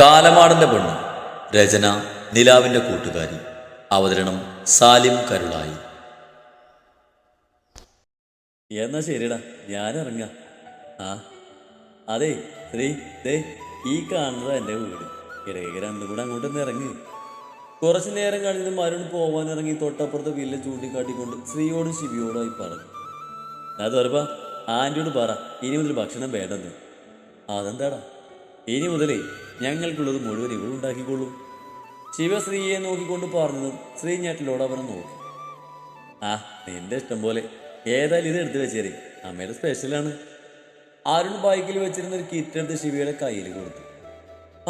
കാലമാടന്റെ പെണ്ണ്. രചന നിലാവിന്റെ കൂട്ടുകാരി. അവതരണം സാലിം കരുളായി. എന്നാ ശരിടാ ഞാൻ ഇറങ്ങാം ആ അതെ ശ്രീ ദേ ഈ കാണുന്നത് എന്റെ വീട്. ഇടയ്ക്ക് രണ്ടും അങ്ങോട്ട് അങ്ങോട്ടൊന്ന് ഇറങ്ങി. കുറച്ചു നേരം കഴിഞ്ഞ് മരുൺ പോവാൻ ഇറങ്ങി തൊട്ടപ്പുറത്തെ വില്ല ചൂണ്ടിക്കാട്ടിക്കൊണ്ട് ശ്രീയോടും ശിവിയോടായി പറഞ്ഞു. അത് പറയുമ്പോ ആന്റിയോട് പറ ഇനി മുതൽ ഭക്ഷണം വേണ്ടെന്ന്. അതെന്താടാ? ഇനി മുതലേ ഞങ്ങൾക്കുള്ളത് മുഴുവൻ ഇവൾ ഉണ്ടാക്കിക്കൊള്ളൂ ശിവശ്രീയെ നോക്കിക്കൊണ്ട് പറഞ്ഞതും ശ്രീ ഞെട്ടലോട് അവനെ നോക്കി. ആ നിന്റെ ഇഷ്ടം പോലെ. ഏതായാലും ഇത് എടുത്തു വെച്ചേരി. അമ്മയുടെ സ്പെഷ്യലാണ് അരുൺ ബൈക്കിൽ വെച്ചിരുന്ന ഒരു കിറ്റ് എടുത്ത് ശിവയുടെ കയ്യിൽ കൊടുത്തു.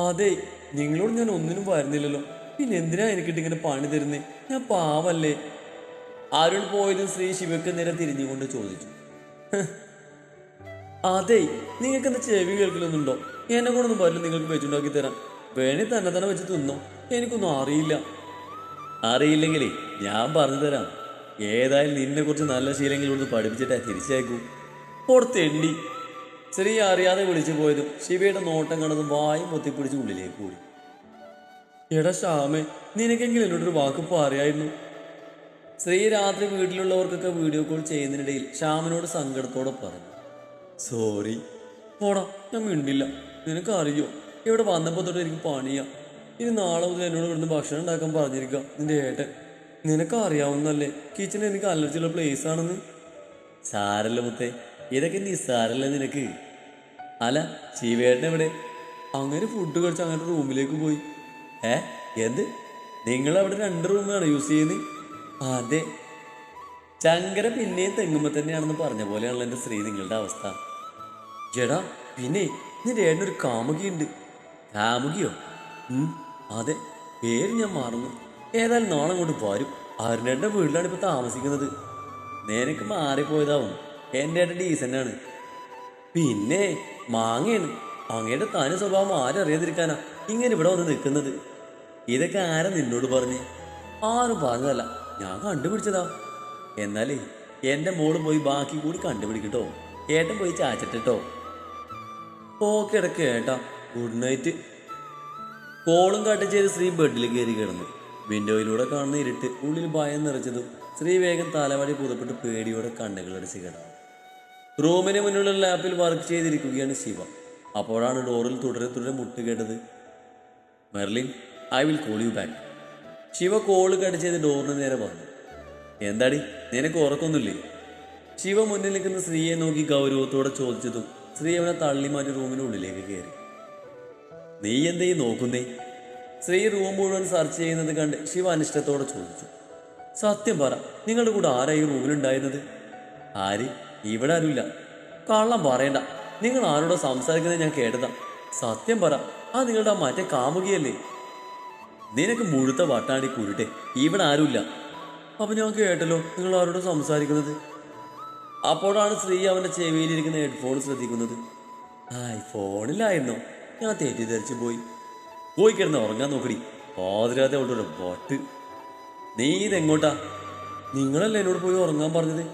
അതെ നിങ്ങളോട് ഞാൻ ഒന്നിനും വരുന്നില്ലല്ലോ പിന്നെ എന്തിനാ എനിക്കിട്ട് ഇങ്ങനെ പണി തരുന്നേ? ഞാൻ പാവല്ലേ. അരുൺ പോയതും ശ്രീ ശിവക്ക് നേരെ തിരിഞ്ഞുകൊണ്ട് ചോദിച്ചു. "ഹ്, അതെ നിങ്ങൾക്ക് എന്താ ചെവി കേൾക്കലൊന്നുണ്ടോ? എന്നെ കൊണ്ടൊന്നും പറ്റില്ല നിങ്ങൾക്ക് വെച്ചുണ്ടാക്കി തരാം വേണി തന്നെ തന്നെ വെച്ച് തിന്നോ. എനിക്കൊന്നും അറിയില്ല. അറിയില്ലെങ്കിലേ ഞാൻ പറഞ്ഞു തരാം. ഏതായാലും നിന്നെ കുറിച്ച് നല്ല ശീലങ്ങൾ ഇവിടുന്ന് പഠിപ്പിച്ചിട്ടേ തിരിച്ചേക്കൂ പുറത്തെണ്ടി ശ്രീ അറിയാതെ വിളിച്ചു പോയതും ശിവയുടെ നോട്ടം കണ്ടതും വായും പൊത്തിപ്പിടിച്ച് ഉള്ളിലേക്ക് കൂടി എടാ ശ്യാമേ നിനക്കെങ്കിലും എന്നോടൊരു വാക്ക് പറയായിരുന്നു? ശ്രീ രാത്രി വീട്ടിലുള്ളവർക്കൊക്കെ വീഡിയോ കോൾ ചെയ്യുന്നതിനിടയിൽ ശ്യാമിനോട് സങ്കടത്തോടെ പറഞ്ഞു. സോറി പോടാ ഞാൻ മിണ്ടില്ല. നിനക്കറിയോ? ഇവിടെ വന്നപ്പോൾ തൊട്ട് എനിക്ക് പണിയാ. ഇനി നാളെ മുതൽ എന്നോട് ഇവിടുന്ന് ഭക്ഷണം ഉണ്ടാക്കാൻ പറഞ്ഞിരിക്കാം നിന്റെ ഏട്ടൻ. നിനക്ക് അറിയാവുന്നല്ലേ കിച്ചൺ എനിക്ക് അലർജിയുള്ള പ്ലേസ് ആണെന്ന്? സാരല്ല മുത്തേ ഇതൊക്കെ നിസ്സാരല്ല നിനക്ക്. അല്ല ശിവേട്ടൻ എവിടെ? അങ്ങനെ ഫുഡ് കഴിച്ച് അങ്ങനെ റൂമിലേക്ക് പോയി. ഏ എന്ത്? നിങ്ങൾ അവിടെ രണ്ട് റൂമാണ് യൂസ് ചെയ്യുന്നത് അതെ. ചങ്കര പിന്നെയും തെങ്ങുമ്പോ തന്നെയാണെന്ന് പറഞ്ഞ പോലെയാണല്ലോ എന്റെ സ്ത്രീ നിങ്ങളുടെ അവസ്ഥ. ചേടാ പിന്നെ നിന്റെ ഏട്ടനൊരു കാമുകിയുണ്ട്. കാമുകിയോ? അതെ പേര് ഞാൻ മാറുന്നു. ഏതായാലും നാളെ അങ്ങോട്ട് വരും. അരുണേട്ടന്റെ വീട്ടിലാണ് ഇപ്പൊ താമസിക്കുന്നത്. നിനക്ക് മാറിപ്പോയതാവും. എന്റെ ഏട്ടൻ ഡീസന്റാണ് പിന്നെ മാങ്ങയാണ്. അങ്ങയുടെ തനി സ്വഭാവം ആരും അറിയാതിരിക്കാനാ ഇങ്ങനെ ഇവിടെ വന്ന് നിൽക്കുന്നത്. ഇതൊക്കെ ആരാ നിന്നോട് പറഞ്ഞ്? ആരും പറഞ്ഞതല്ല. ഞാൻ കണ്ടുപിടിച്ചതാ. എന്നാലേ എന്റെ മോൾ പോയി ബാക്കി കൂടി കണ്ടുപിടിക്കട്ടോ. ഏട്ടൻ പോയി ചാച്ചട്ടോ ഓക്കെ ഇടയ്ക്ക് ഏട്ടാ ഗുഡ് നൈറ്റ് കോളും കാട്ടി ചെയ്ത് സ്ത്രീ ബെഡിൽ കയറി കിടന്നു. വിൻഡോയിലൂടെ കാണുന്ന ഇരുട്ട് ഉള്ളിൽ ഭയം നിറച്ചതും സ്ത്രീ വേഗം തലവടി പുതപ്പെട്ട് പേടിയോടെ കണ്ണുകളടിച്ച് കിടന്നു. റൂമിന് മുന്നിലുള്ള ലാപ്പിൽ വർക്ക് ചെയ്തിരിക്കുകയാണ് ശിവ. അപ്പോഴാണ് ഡോറിൽ തുടരെ തുടരെ മുട്ട് കേട്ടത്. Merlin I will call you back Shiva call cut ചെയ്ത് ഡോറിന് നേരെ വന്നു. എന്താടി? നിനക്ക് ഉറക്കൊന്നുമില്ലേ? ശിവ മുന്നിൽ നിൽക്കുന്ന സ്ത്രീയെ നോക്കി ഗൗരവത്തോടെ ചോദിച്ചതും സ്ത്രീ അവനെ തള്ളി മാറ്റി റൂമിനുള്ളിലേക്ക് കയറി. നീ എന്തേ നോക്കുന്നേ? സ്ത്രീ റൂം മുഴുവൻ സെർച്ച് ചെയ്യുന്നത് കണ്ട് ശിവ അനിഷ്ടത്തോടെ ചോദിച്ചു. സത്യം പറ നിങ്ങളുടെ കൂടെ ആരാ ഈ റൂമിലുണ്ടായിരുന്നത് ആര്? ഇവിടെ ആരുമില്ല. കള്ളം പറയണ്ട നിങ്ങൾ ആരോടോ സംസാരിക്കുന്നത് ഞാൻ കേട്ടതാ. സത്യം പറ ആ നിങ്ങളുടെ മറ്റേ കാമുകിയല്ലേ? നിനക്ക് മുഴുത്ത വട്ടാണ്ടി കുരുട്ടെ ഇവിടെ ആരുമില്ല. അപ്പൊ ഞാൻ കേട്ടല്ലോ നിങ്ങൾ ആരോടോ സംസാരിക്കുന്നത്? അപ്പോഴാണ് സ്ത്രീ അവന്റെ ചെവിയിലിരിക്കുന്ന ഹെഡ്ഫോൺ ശ്രദ്ധിക്കുന്നത്. ആ ഫോണിലായിരുന്നോ? ഞാൻ തെറ്റിദ്ധരിച്ചു പോയി. പോയി കിടന്ന് ഉറങ്ങാൻ നോക്കടി. പാതിരാതെ അവളുടെ ബോട്ട് നീ ഇതെങ്ങോട്ടാ? നിങ്ങളല്ലേ എന്നോട് പോയി ഉറങ്ങാൻ പറഞ്ഞത്?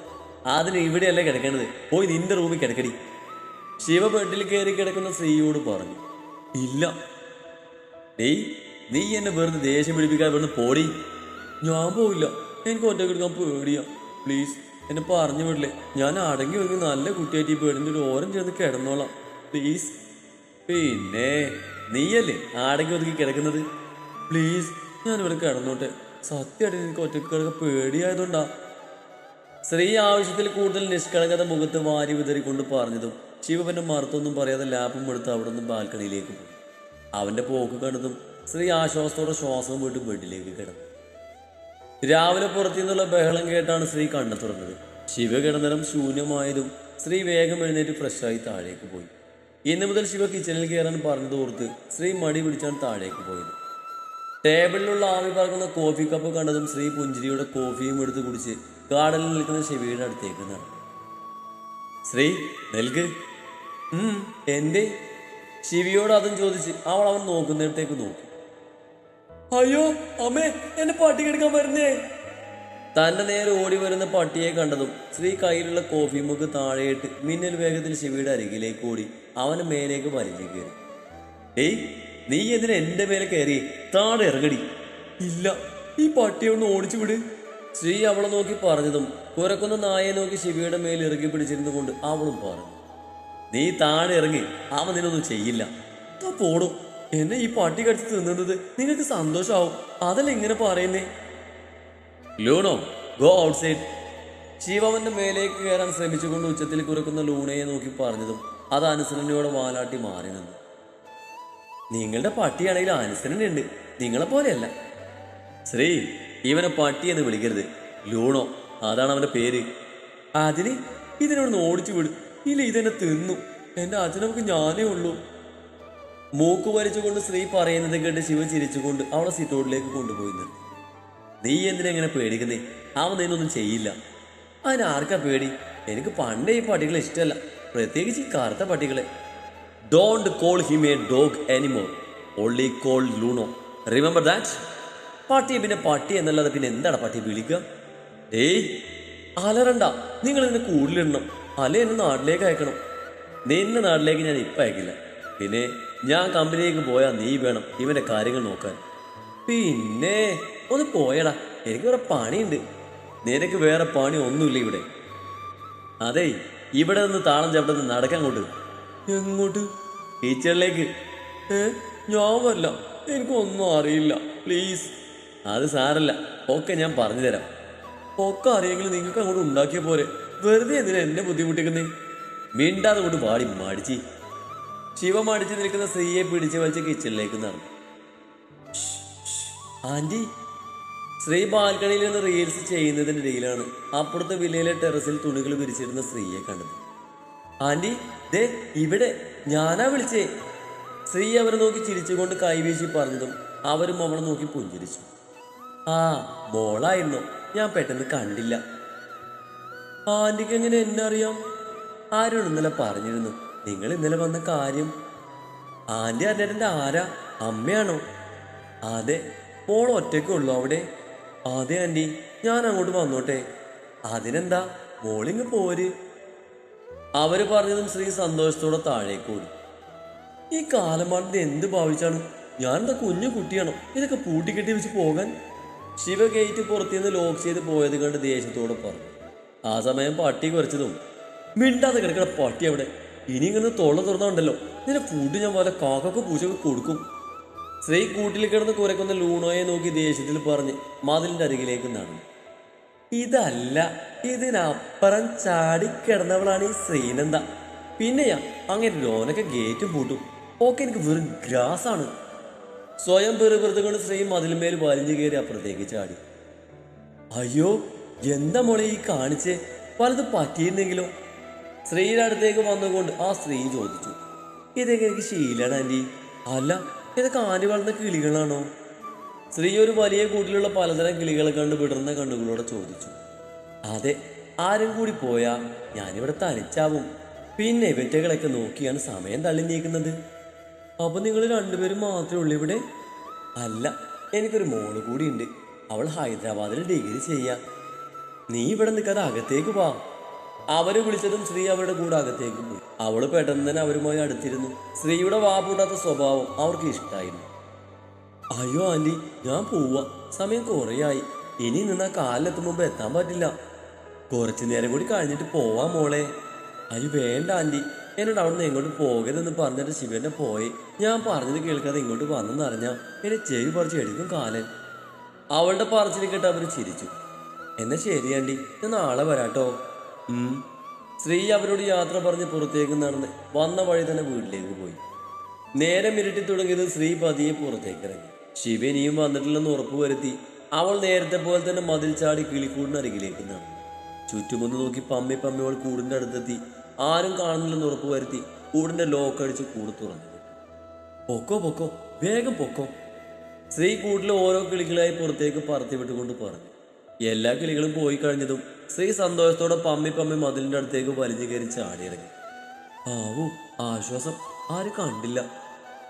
അതിന് ഇവിടെയല്ലേ കിടക്കേണ്ടത്. പോയി നിന്റെ റൂമിൽ കിടക്കടി. ശിവ ബെഡിൽ കയറി കിടക്കുന്ന സ്ത്രീയോട് പറഞ്ഞു. ഇല്ല. ഡേയ് നീ എന്നെ വെറുതെ ദേഷ്യം പിടിപ്പിക്കാൻ വെറുതെ പോടി. ഞാൻ പോവില്ല. എനിക്ക് ഒറ്റ കിടക്കാൻ പേടിയാ. പ്ലീസ് എന്നെ പറഞ്ഞു വിടില്ലേ? ഞാൻ അടങ്ങി ഒഴുകി നല്ല കുട്ടിയായിട്ട് ഈ പേടിന്റെ ഒരു ഓരം ചേർന്ന് കിടന്നോളാം. പ്ലീസ് പിന്നെ നീയല്ലേ അടങ്ങി ഒതുക്കി കിടക്കുന്നത്? പ്ലീസ് ഞാൻ ഇവിടെ കിടന്നോട്ടെ. സത്യമായിട്ട് എനിക്ക് ഒറ്റയ്ക്ക് കിടക്കാൻ പേടിയായതുകൊണ്ടാ. സ്ത്രീ ആവശ്യത്തിൽ കൂടുതൽ നിഷ്കളങ്കത മുഖത്ത് വാരി വിതറിക്കൊണ്ട് പറഞ്ഞതും ശിവപന്റെ മറുത്തൊന്നും പറയാതെ ലാപ്പും എടുത്ത് അവിടെ നിന്ന് ബാൽക്കണിയിലേക്ക് പോയി. അവന്റെ പോക്ക് കണ്ടതും സ്ത്രീ ആശ്വാസത്തോടെ ശ്വാസം വിട്ട് വീട്ടിലേക്ക് കിടന്നു. രാവിലെ പുറത്തു നിന്നുള്ള ബഹളം കേട്ടാണ് സ്ത്രീ കണ്ണു തുറന്നത്. ശിവ കിടന്നിടം ശൂന്യമായതും സ്ത്രീ വേഗം എഴുന്നേറ്റ് ഫ്രഷായി താഴേക്ക് പോയി. ഇന്നു മുതൽ ശിവ കിച്ചണിൽ കയറാൻ പറഞ്ഞത് ഓർത്ത് സ്ത്രീ മടി പിടിച്ചാണ് താഴേക്ക് പോയത്. ടേബിളിലുള്ള ആവി പറക്കുന്ന കോഫി കപ്പ് കണ്ടതും സ്ത്രീ പുഞ്ചിരിയുടെ കോഫിയും എടുത്ത് കുടിച്ച് ഗാർഡനിൽ നിൽക്കുന്ന ശിവയുടെ അടുത്തേക്ക് നടന്നു. ശ്രീ നെൽക്ക്. ഉം, എന്തേ? ശിവിയോട് അതും ചോദിച്ച് അവൾ അവൻ നോക്കുന്നിടത്തേക്ക് നോക്കി. അയ്യോ അമ്മേ എന്നെ പട്ടി കിടക്കാൻ വരുന്നേ. തന്റെ നേരെ ഓടി വരുന്ന പട്ടിയെ കണ്ടതും ശ്രീ കയ്യിലുള്ള കോഫി മുക്ക് താഴെയിട്ട് മിന്നൽ വേഗത്തിൽ ശിവയുടെ അരികിലേക്ക് ഓടി അവന് മേലേക്ക് വലിഞ്ഞു കയറി. ഏയ് നീ എന്തിനാ എന്റെ മേലെ കയറി? താഴെ ഇറങ്ങടി. ഇല്ല ഈ പട്ടിയെ ഒന്ന് ഓടിച്ചു വിട്. ശ്രീ അവളെ നോക്കി പറഞ്ഞതും കുരക്കുന്ന നായെ നോക്കി ശിവയുടെ മേൽ ഇറങ്ങി പിടിച്ചിരുന്നു കൊണ്ട് അവളും പറഞ്ഞു. നീ താഴെ ഇറങ്ങി അവൻ നിന്നൊന്നും ചെയ്യില്ല. പോടും എന്നെ ഈ പട്ടി കടിച്ച് തിന്നുന്നത് നിങ്ങൾക്ക് സന്തോഷാവും. അതല്ല ഇങ്ങനെ പറയുന്നേ? ലൂണോ ഗോ ഔട്ട്സൈഡ് ശിവവന്റെ മേലേക്ക് കയറാൻ ശ്രമിച്ചുകൊണ്ട് ഉച്ചത്തിൽ കുരക്കുന്ന ലൂണയെ നോക്കി പറഞ്ഞതും അത് അനുസരണയോടെ വാലാട്ടി മാറി നിന്നു. നിങ്ങളുടെ പട്ടിയാണെങ്കിൽ അനുസരണയുണ്ട്. നിങ്ങളെ പോലെയല്ല. ശ്രീ ഇവനെ പട്ടി എന്ന് വിളിക്കരുത്. ലൂണോ അതാണ് അവന്റെ പേര്. അതിന് ഇതിനോട് ഓടിച്ചു വിടും. ഇല്ല ഇതെന്നെ തിന്നു. എന്റെ അച്ഛനമ്മക്ക് ഞാനേ ഉള്ളൂ. മൂക്ക് വരച്ചുകൊണ്ട് സ്ത്രീ പറയുന്നത് കേട്ട് ശിവ ചിരിച്ചുകൊണ്ട് അവളെ സിറ്റോട്ടിലേക്ക് കൊണ്ടുപോയി നിർത്തി നീ എന്തിനെങ്ങനെ പേടിക്കുന്നേ? അവൻ നിന്നൊന്നും ചെയ്യില്ല. അതിനാർക്കാ പേടി? എനിക്ക് പണ്ടേ ഈ പട്ടികളെ ഇഷ്ടമല്ല പ്രത്യേകിച്ച് ഈ കറുത്ത പട്ടികളെ. Don't call him a dog anymore only call Luno remember that പട്ടി പിന്നെ പട്ടി എന്നല്ലാതെ പിന്നെ എന്താണ് പട്ടി വിളിക്കുക? ഏയ് അലറണ്ട. നിങ്ങൾ ഇതിനെ കൂടുതലിടണം. അല്ലെ എന്നെ നാട്ടിലേക്ക് അയക്കണം. നിന്നെ നാട്ടിലേക്ക് ഞാൻ ഇപ്പം അയക്കില്ല. പിന്നെ ഞാൻ കമ്പനിയിലേക്ക് പോയാൽ നീ വേണം ഇവന്റെ കാര്യങ്ങൾ നോക്കാൻ. പിന്നെ ഒന്ന് പോയടാ. എനിക്ക് വേറെ പണിയുണ്ട്. നിനക്ക് വേറെ പണി ഒന്നുമില്ല ഇവിടെ. അതെ ഇവിടെ നിന്ന് താളം ചവിടെ നിന്ന് നടക്കാൻ കൊണ്ട് എങ്ങോട്ട്? ടീച്ചറിലേക്ക് ഏ ഞാൻ വല്ല എനിക്കൊന്നും അറിയില്ല. പ്ലീസ്. അത് സാരല്ല. ഒക്കെ ഞാൻ പറഞ്ഞു തരാം ഒക്കെ അറിയെങ്കിലും നിങ്ങൾക്ക് അങ്ങോട്ട് ഉണ്ടാക്കിയ പോരെ വെറുതെ എന്തിനാ എന്നെ ബുദ്ധിമുട്ടിക്കുന്നേ? മിണ്ടാതെ കൊണ്ട് പാടി മടിച്ചി. ശിവ മടിച്ചു നിൽക്കുന്ന സ്ത്രീയെ പിടിച്ചു വലിച്ച് കിച്ചണിലേക്ക് നടന്നു. ആന്റി സ്ത്രീ ബാൽക്കണിയിൽ നിന്ന് റീൽസ് ചെയ്യുന്നതിന്റെ ഇടയിലാണ് അപ്പുറത്തെ വില്ലയിലെ ടെറസിൽ തുണികൾ വിരിച്ചിരുന്ന സ്ത്രീയെ കണ്ടത്. ആന്റി ദേ ഇവിടെ ഞാനാ വിളിച്ചേ. സ്ത്രീ അവരെ നോക്കി ചിരിച്ചുകൊണ്ട് കൈവീശി പറഞ്ഞതും അവരും അവളെ നോക്കി പുഞ്ചിരിച്ചു. ആ മോളായിരുന്നു. ഞാൻ പെട്ടെന്ന് കണ്ടില്ല. ആന്റിക്ക് എങ്ങനെ എന്നറിയാം അറിയാം? ആരോട് ഇന്നലെ പറഞ്ഞിരുന്നു നിങ്ങൾ ഇന്നലെ വന്ന കാര്യം. ആന്റി അറിഞ്ഞിട്ടെന്റെ ആരാ? അമ്മയാണോ? അതെ മോൾ ഒറ്റയ്ക്കുള്ളൂ അവിടെ. അതെ ആന്റി ഞാൻ അങ്ങോട്ട് വന്നോട്ടെ. അതിനെന്താ? മോളിങ് പോര്. അവർ പറഞ്ഞതും ശ്രീ സന്തോഷത്തോടെ താഴേക്ക് ഓടി. ഈ കാലമാണിത് എന്ത് ഭാവിച്ചാണ്? ഞാൻ എന്താ കുഞ്ഞു കുട്ടിയാണോ? ഇതൊക്കെ പൂട്ടിക്കെട്ടി വെച്ച് പോകാൻ? ശിവ ഗേറ്റ് പുറത്തുനിന്ന് ലോക്ക് ചെയ്ത് പോയത് കണ്ട് ദേഷ്യത്തോടെ പറഞ്ഞു. ആ സമയം പട്ടി കുറച്ചതും. മിണ്ടാതെ കിടക്കണ പട്ടി അവിടെ. ഇനി ഇങ്ങനെ തൊള്ള തുറന്നുണ്ടല്ലോ. നിന്റെ ഫുഡ് ഞാൻ പോലെ കാക്കൊക്കെ പൂച്ചൊക്കെ കൊടുക്കും. സ്ത്രീ കൂട്ടിൽ കിടന്ന് കുരക്കുന്ന ലൂണോയെ നോക്കി ദേഷ്യത്തിൽ പറഞ്ഞ് മതിലിന്റെ അരികിലേക്ക് നടന്നു. ഇതല്ല ഇതിനപ്പുറം ചാടിക്കിടന്നവളാണ് ഈ ശ്രീനന്ദ. പിന്നെയാ അങ്ങനെ ലോനൊക്കെ ഗേറ്റും പൂട്ടും. ഓക്കെ എനിക്ക് വെറും ഗ്രാസ് ആണ് സ്വയം പെറുപെറുത്തുകൊണ്ട് സ്ത്രീ മതിലുമേൽ വലിഞ്ഞു കയറി അപ്പുറത്തേക്ക് ചാടി. അയ്യോ എന്താ മോളെ ഈ കാണിച്ച്? പലത് പറ്റിയിരുന്നെങ്കിലോ? സ്ത്രീയുടെ അടുത്തേക്ക് വന്നുകൊണ്ട് ആ സ്ത്രീ ചോദിച്ചു ഇതൊക്കെ എനിക്ക് ശീലാണ് ആന്റി അല്ല ഇതൊക്കെ ആര് വളർന്ന കിളികളാണോ? സ്ത്രീ ഒരു വലിയ കൂട്ടിലുള്ള പലതരം കിളികളെ കണ്ട് വിടർന്ന കണ്ണുകളോടെ ചോദിച്ചു അതെ ആരും കൂടി പോയാ ഞാനിവിടെ തനിച്ചാവും. പിന്നെ ഇവറ്റകളൊക്കെ നോക്കിയാണ് സമയം തള്ളി നീക്കുന്നത് അപ്പൊ നിങ്ങൾ രണ്ടുപേരും മാത്രമേ ഉള്ളൂ ഇവിടെ? അല്ല എനിക്കൊരു മോൾ കൂടി ഉണ്ട് അവൾ ഹൈദരാബാദിൽ ഡിഗ്രി ചെയ്യാം. നീ ഇവിടെ നിൽക്കാതെ അകത്തേക്ക് വാ. അവർ വിളിച്ചതും സ്ത്രീ അവരുടെ കൂടെ അകത്തേക്ക് പോയി. അവൾ പെട്ടെന്ന് തന്നെ അവരുമായി അടുത്തിരുന്നു. സ്ത്രീയുടെ വാപ്പൂട്ടാത്ത സ്വഭാവം അവർക്ക് ഇഷ്ടമായിരുന്നു അയ്യോ ആന്റി ഞാൻ പോവാ. സമയം കുറേയായി ഇനി നിന്നാ കാലിലെത്തും മുമ്പ് എത്താൻ പറ്റില്ല. കുറച്ചു നേരം കൂടി കഴിഞ്ഞിട്ട് പോവാ മോളെ. അയ്യോ വേണ്ട ആന്റി. എന്നോട് അവിടുന്ന് എങ്ങോട്ട് പോകരുതെന്ന് പറഞ്ഞിട്ട് ശിവനെ പോയി. ഞാൻ പറഞ്ഞത് കേൾക്കാതെ ഇങ്ങോട്ട് വന്നെന്ന് അറിഞ്ഞാ എന്നെ ചെവി പറിച്ച് എടുക്കും കാലൻ. അവളുടെ പറച്ചിൽ കേട്ട് അവർ ചിരിച്ചു. എന്നാ ശരി ആന്റി. ഞാൻ നാളെ വരാട്ടോ. ശ്രീ അവരോട് യാത്ര പറഞ്ഞ് പുറത്തേക്ക് നടന്ന് വന്ന വഴി തന്നെ വീട്ടിലേക്ക് പോയി. നേരം ഇരുട്ടി തുടങ്ങിയത് സ്ത്രീ പതിയെ പുറത്തേക്ക് ഇറങ്ങി ശിവനിയും വന്നിട്ടില്ലെന്ന് ഉറപ്പ് വരുത്തി അവൾ നേരത്തെ പോലെ തന്നെ മതിൽ ചാടി കിളിക്കൂടിന് അരികിലേക്ക് നടന്നു. ചുറ്റുമൊന്ന് നോക്കി പമ്മി പമ്മി അവൾ കൂടിന്റെ അടുത്തെത്തി. ആരും കാണുന്നില്ലെന്ന് ഉറപ്പ് വരുത്തി കൂടിന്റെ ലോക്ക് അടിച്ച് കൂട് തുറന്നു. പൊക്കോ പൊക്കോ വേഗം പൊക്കോ. സ്ത്രീ കൂട്ടിലെ ഓരോ കിളികളായി പുറത്തേക്ക് പറത്തി വിട്ടുകൊണ്ട് പറഞ്ഞു. എല്ലാ കിളികളും പോയി കഴിഞ്ഞതും ശ്രീ സന്തോഷത്തോടെ പമ്മി പമ്മി മതിലിന്റെ അടുത്തേക്ക് വലിഞ്ഞു കയറി ചാടിയിറങ്ങി. ആവൂ ആശ്വാസം ആര് കണ്ടില്ല.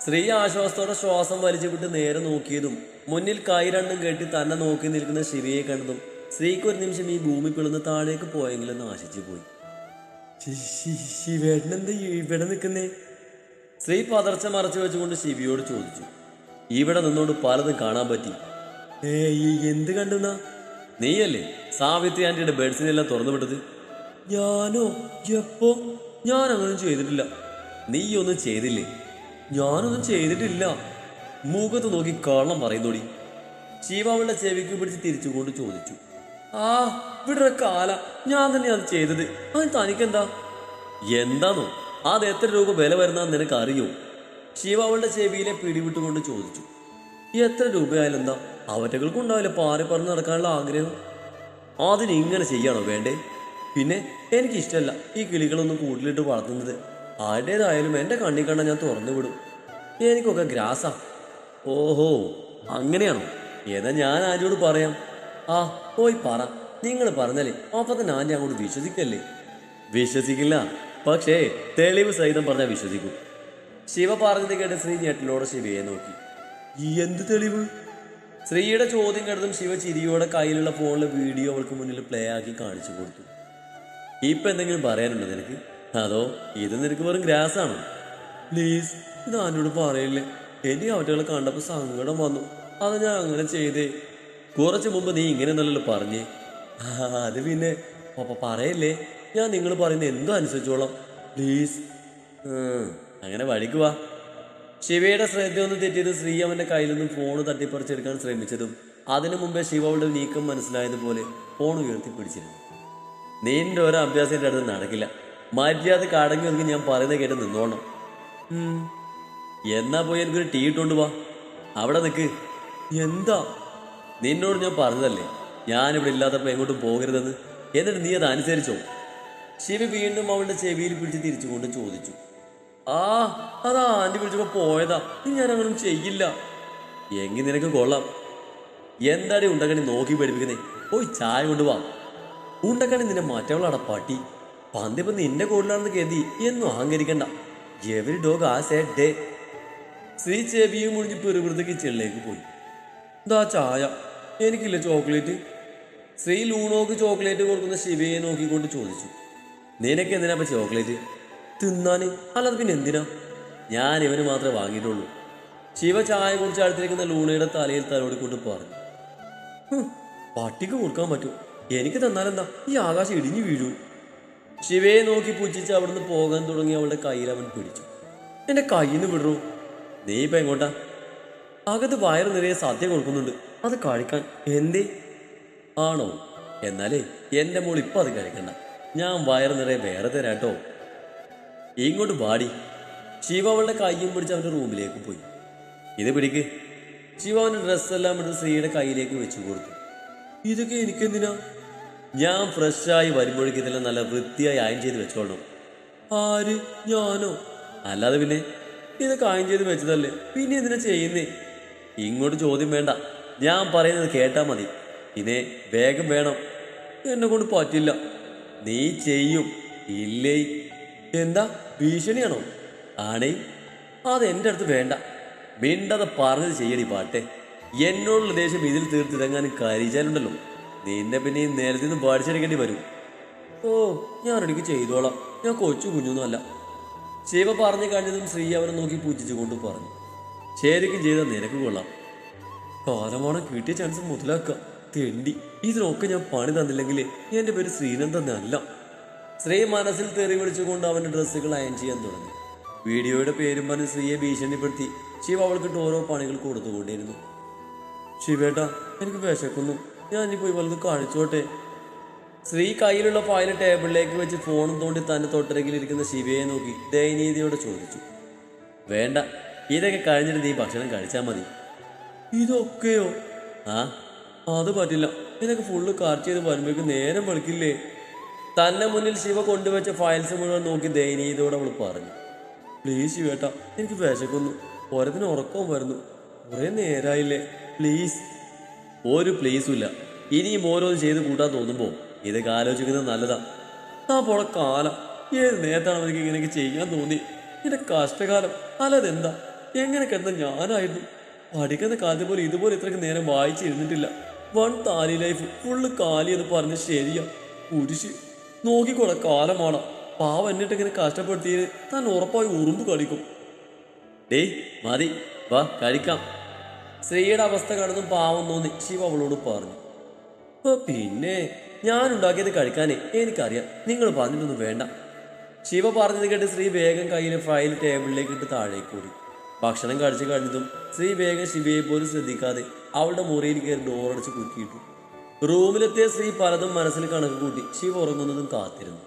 സ്ത്രീ ആശ്വാസത്തോടെ ശ്വാസം വലിച്ചു വിട്ട് നേരെ നോക്കിയതും മുന്നിൽ കൈ രണ്ടും കെട്ടി തന്നെ നോക്കി നിൽക്കുന്ന ശിവയെ കണ്ടതും സ്ത്രീക്ക് ഒരു നിമിഷം ഈ ഭൂമി പിളന്ന് താഴേക്ക് പോയെങ്കിലും നാശിച്ചു പോയി. ഇവിടെ നിൽക്കുന്നേ? സ്ത്രീ പതർച്ച മറച്ചു വെച്ചുകൊണ്ട് ശിവിയോട് ചോദിച്ചു. ഇവിടെ നിന്നോട് പലതും കാണാൻ പറ്റി. ഏയ് എന്ത് കണ്ടുന്നാ? നീയല്ലേ? സാവിത്രി ആന്റിയുടെ ബെഡ്സിനെല്ലാം തുറന്നു വിട്ടത്? ഞാനോ? എപ്പോ? ഞാൻ അങ്ങനെ ചെയ്തിട്ടില്ല. നീയൊന്നും ചെയ്തില്ലേ? ഞാനൊന്നും ചെയ്തിട്ടില്ല. മുഖത്ത് നോക്കി കള്ളം പറയുന്നോടി. ശിവാവളുടെ ചെവിക്ക് പിടിച്ച് തിരിച്ചുകൊണ്ട് ചോദിച്ചു. ആ ഇവിടെ കാല. ഞാൻ തന്നെ അത് ചെയ്തത്. അത് തനിക്കെന്താ? എന്താന്നോ? അത് എത്ര രൂപ വില വരുന്ന നിനക്ക് അറിയോ ശിവ അവളുടെ ചെവിയിലെ പിടിവിട്ടുകൊണ്ട് ചോദിച്ചു. എത്ര രൂപയായാലും എന്താ അവറ്റകൾക്കും ഉണ്ടാവില്ല. പാറി പറഞ്ഞ് നടക്കാനുള്ള ആഗ്രഹം. അതിന് ഇങ്ങനെ ചെയ്യണോ വേണ്ടേ? പിന്നെ എനിക്കിഷ്ടമല്ല ഈ കിളികളൊന്നും കൂട്ടിലിട്ട് വളർത്തുന്നത്. ആരുടേതായാലും എന്റെ കണ്ണി കണ്ട ഞാൻ തുറന്നു വിടും. എനിക്കൊക്കെ ഗ്രാസാ. ഓഹോ അങ്ങനെയാണോ? ഏതാ ഞാൻ ആരോട് പറയാം? ആ പോയി പറ. നിങ്ങൾ പറഞ്ഞല്ലേ അപ്പൊ തന്നെ ആന്റെ അങ്ങോട്ട് വിശ്വസിക്കല്ലേ? വിശ്വസിക്കില്ല. പക്ഷേ തെളിവ് സഹിതം പറഞ്ഞാൽ വിശ്വസിക്കും. ശിവ പറഞ്ഞത് കേട്ട് ശ്രീ ഞെട്ടിലോടെ ശിവയെ നോക്കി. എന്ത് തെളിവ്? സ്ത്രീയുടെ ചോദ്യം കേട്ടതും ശിവ ചിരിയോടെ കയ്യിലുള്ള ഫോണിലെ വീഡിയോ അവൾക്ക് മുന്നിൽ പ്ലേ ആക്കി കാണിച്ചു കൊടുത്തു. ഇപ്പൊ എന്തെങ്കിലും പറയാനുണ്ടോ നിനക്ക്? അതോ ഇത് നിനക്ക് വെറും ഗ്രാസ് ആണോ? പ്ലീസ് ഇത് ആനോട് പറയില്ലേ. എനിക്ക് അവറ്റകളെ കണ്ടപ്പോ സങ്കടം വന്നു. അത് ഞാൻ അങ്ങനെ ചെയ്തേ. കുറച്ചു മുമ്പ് നീ ഇങ്ങനെ നല്ലല്ലോ പറഞ്ഞേ. അത് പിന്നെ. അപ്പൊ പറയല്ലേ ഞാൻ നിങ്ങൾ പറയുന്ന എന്തോ അനുസരിച്ചോളാം. പ്ലീസ് അങ്ങനെ വഴിക്ക് വാ. ശിവയുടെ ശ്രദ്ധയൊന്നും തെറ്റിയത് ശ്രീ അവന്റെ കയ്യിൽ നിന്നും ഫോൺ തട്ടിപ്പറിച്ചെടുക്കാൻ ശ്രമിച്ചതും അതിനു മുമ്പേ ശിവ അവളുടെ നീക്കം മനസ്സിലായതുപോലെ ഫോൺ ഉയർത്തി പിടിച്ചിരുന്നു നിന്റെ ഓരോ അഭ്യാസത്തിന്റെ അടുത്ത് നടക്കില്ല. മര്യാദ കടങ്ങി ഒതുങ്ങി ഞാൻ പറയുന്നത് കേട്ട് നിന്നോണം. എന്നാ പോയി എനിക്കൊരു ടീ ഇട്ടുകൊണ്ട് വാ. അവിടെ നിൽക്ക് എന്താ? നിന്നോട് ഞാൻ പറഞ്ഞതല്ലേ ഞാനിവിടെ ഇല്ലാത്തപ്പോ എങ്ങോട്ടും പോകരുതെന്ന്. എന്നിട്ട് നീ അത് അനുസരിച്ചോ ശിവ വീണ്ടും അവളുടെ ചെവിയിൽ പിടിച്ച് തിരിച്ചുകൊണ്ട് ചോദിച്ചു. ആ അതാ ആന്റി വിളിച്ചപ്പോ പോയതാ. ഇനി ഞാൻ അങ്ങനെ ചെയ്യില്ല. എങ്കിൽ നിനക്ക് കൊള്ളാം. എന്താടി ഉണ്ടക്കണി നോക്കി പഠിപ്പിക്കുന്നേ? പോയി ചായ കൊണ്ടുവാ ഉണ്ടക്കണി നിന്നെ മാറ്റവളാടാ പാട്ടി. പന്തിപ്പം നിന്റെ കൂടുതലാണെന്ന് കരുതി എന്നും അഹങ്കരിക്കണ്ട. Every dog a say day. Shri ചേബിയും മുഴിഞ്ഞ് പെറുപുറത്ത് കിച്ചണിലേക്ക് പോയി. ദാ ചായ. എനിക്കില്ല ചോക്ലേറ്റ്? ശ്രീ ലൂണോക്ക് ചോക്ലേറ്റ് കൊടുക്കുന്ന ശിവയെ നോക്കിക്കൊണ്ട് ചോദിച്ചു. നിനക്ക് എന്തിനാ ഇപ്പൊ ചോക്ലേറ്റ്? തിന്നാന്? അല്ലാതെ പിന്നെ എന്തിനാ? ഞാൻ ഇവന് മാത്രമേ വാങ്ങിയിട്ടുള്ളൂ. ശിവ ചായ കുടിച്ച് അടുത്തിരിക്കുന്ന ലൂണയുടെ തലയിൽ തലോടിക്കൊണ്ട് പറഞ്ഞു. "ഹും, പട്ടിക്ക് കൊടുക്കാൻ പറ്റും. എനിക്ക് തന്നാലെന്താ? ഈ ആകാശം ഇടിഞ്ഞു വീഴൂ. ശിവയെ നോക്കി പുച്ഛിച്ച് അവിടുന്ന് പോകാൻ തുടങ്ങി അവളുടെ കയ്യിൽ അവൻ പിടിച്ചു. എന്റെ കയ്യിൽ നിന്ന് വിടറൂ. നീ ഇപ്പൊ എങ്ങോട്ടാ? അകത്ത് വയറ് നിറയെ സദ്യ കൊടുക്കുന്നുണ്ട്. അത് കഴിക്കാൻ. എന്തേ? ആണോ? എന്നാലേ എന്റെ മോൾ ഇപ്പൊ അത് കഴിക്കണ്ട. ഞാൻ വയറ് നിറയെ വേറെ തരാട്ടോ ഇങ്ങോട്ട് വാടി. ശിവ അവളുടെ കയ്യും പിടിച്ച് അവന്റെ റൂമിലേക്ക് പോയി. ഇത് പിടിക്ക്. ശിവ അവന്റെ ഡ്രസ്സെല്ലാം എടുത്ത് സ്ത്രീയുടെ കയ്യിലേക്ക് വെച്ചു കൊടുത്തു. ഇതൊക്കെ എനിക്കെന്തിനാ? ഞാൻ ഫ്രഷായി വരുമ്പോഴേക്ക് ഇതെല്ലാം നല്ല വൃത്തിയായി അയൺ ചെയ്ത് വെച്ചോളണം. ആര്? ഞാനോ? അല്ലാതെ പിന്നെ ഇതൊക്കെ അയൺ ചെയ്ത് വെച്ചതല്ലേ? പിന്നെ എന്തിനാ ചെയ്യുന്നേ? ഇങ്ങോട്ട് ചോദ്യം വേണ്ട. ഞാൻ പറയുന്നത് കേട്ടാ മതി. ഇതേ വേഗം വേണം. എന്നെ കൊണ്ട് പറ്റില്ല. നീ ചെയ്യും. ഇല്ലേ? എന്താ? ഭീഷണിയാണോ? ആണേ അത് എന്റെ അടുത്ത് വേണ്ട. മിണ്ടത് പറഞ്ഞത് ചെയ്യണി പാട്ടെ. എന്നോടുള്ള ദേഷ്യം ഇതിൽ തീർത്തിറങ്ങാനും കരിച്ചാലുണ്ടല്ലോ നിന്നെ പിന്നെ ഈ നേരത്തെ നിന്ന് പാടിച്ചെടുക്കേണ്ടി വരും. ഓ ഞാനൊരിക്കൽ ചെയ്തോളാം. ഞാൻ കൊച്ചു കുഞ്ഞൊന്നുമല്ല. ശിവ പറഞ്ഞു കഴിഞ്ഞതും ശ്രീ അവനെ നോക്കി പൂജിച്ചുകൊണ്ട് പറഞ്ഞു. ശരിക്കും ചെയ്താൽ നിനക്ക് കൊള്ളാം. കാലമാണ് കിട്ടിയ ചാൻസ് മുതലാക്കുക തെണ്ടി. ഇതിനൊക്കെ ഞാൻ പണി തന്നില്ലെങ്കിൽ എന്റെ പേര് ശ്രീനന്ദൻ അല്ല ശ്രീ മനസ്സിൽ തെറി വിളിച്ചുകൊണ്ട് അവന്റെ ഡ്രസ്സുകൾ അയൻ ചെയ്യാൻ തുടങ്ങി. വീഡിയോയുടെ പേരും പറഞ്ഞ് സ്ത്രീയെ ഭീഷണിപ്പെടുത്തി ശിവ അവൾക്കിട്ട് ഓരോ പണികൾ കൊടുത്തുകൊണ്ടിരുന്നു ശിവേട്ടാ എനിക്ക് വിശക്കുന്നു. ഞാൻ ഇനി പോയി വലുത് കഴിച്ചോട്ടെ ശ്രീ കയ്യിലുള്ള ഫയൽ ടേബിളിലേക്ക് വെച്ച് ഫോണും തോണ്ടി തന്നെ തൊട്ടരങ്ങിലിരിക്കുന്ന ശിവയെ നോക്കി ദയനീയതയോടെ ചോദിച്ചു. വേണ്ട ഇതൊക്കെ കഴിഞ്ഞിട്ട് നീ ഭക്ഷണം കഴിച്ചാൽ മതി. ഇതൊക്കെയോ? ആ അത് പറ്റില്ല. നിനക്ക് ഫുള്ള് കാർച്ച് ചെയ്ത് വരുമ്പോഴേക്ക് നേരം വെളുക്കില്ലേ? തന്നെ മുന്നിൽ ശിവ കൊണ്ടുവച്ച ഫയൽസ് മുഴുവൻ നോക്കി ദയനീയതയോടെ അവൾ പറഞ്ഞു പ്ലീസ് ശിവേട്ടാ എനിക്ക് വിശക്കുന്നു. ഓരത്തിന് ഉറക്കവും വരുന്നു. കുറെ നേരായില്ലേ. പ്ലീസ് ഒരു പ്ലീസും ഇല്ല. ഇനിയും ഓരോന്ന് ചെയ്ത് കൂട്ടാൻ തോന്നുമ്പോ ഇതൊക്കെ ആലോചിക്കുന്നത് നല്ലതാ. ആ പോള കാലം. ഏത് നേരത്താണ് എനിക്ക് ഇങ്ങനെയൊക്കെ ചെയ്യാൻ തോന്നി എന്റെ കഷ്ടകാലം. അല്ലാതെ എന്താ എങ്ങനെ കിടന്ന ഞാനായിരുന്നു? പഠിക്കുന്ന കാലത്തെ പോലെ ഇതുപോലെ ഇത്രയ്ക്ക് നേരം വായിച്ചിരുന്നിട്ടില്ല. വൺ താലി ലൈഫ് ഫുള്ള് കാലി എന്ന് പറഞ്ഞ് ശരിയാ. കുരിശ് നോക്കിക്കോളെ കാലമാണ് പാവ എന്നിട്ട് ഇങ്ങനെ കഷ്ടപ്പെടുത്തിയത് താൻ ഉറപ്പായി ഉറുമ്പ് കളിക്കും. ഡേയ് മതി. വാ കഴിക്കാം. സ്ത്രീയുടെ അവസ്ഥ കണ്ടതും പാവം തോന്നി ശിവ അവളോട് പറഞ്ഞു. "ഓ, പിന്നെ ഞാൻ ഉണ്ടാക്കിയത് കഴിക്കാനേ എനിക്കറിയാം. നിങ്ങൾ പറഞ്ഞിട്ടൊന്നും വേണ്ട. ശിവ പറഞ്ഞത് കേട്ട് സ്ത്രീ വേഗം കയ്യിലെ ഫയൽ ടേബിളിലേക്ക് ഇട്ട് താഴേക്ക് കൂടി ഭക്ഷണം കഴിച്ചു കഴിഞ്ഞതും സ്ത്രീ വേഗം ശിവയെ പോലും ശ്രദ്ധിക്കാതെ അവളുടെ മുറിയിൽ കയറി ഡോറടിച്ച് കുറ്റിയിട്ടു റൂമിലെത്തിയ സ്ത്രീ പലതും മനസ്സിൽ കണക്ക് കൂട്ടി ശിവ ഉറങ്ങുന്നതും കാത്തിരുന്നു.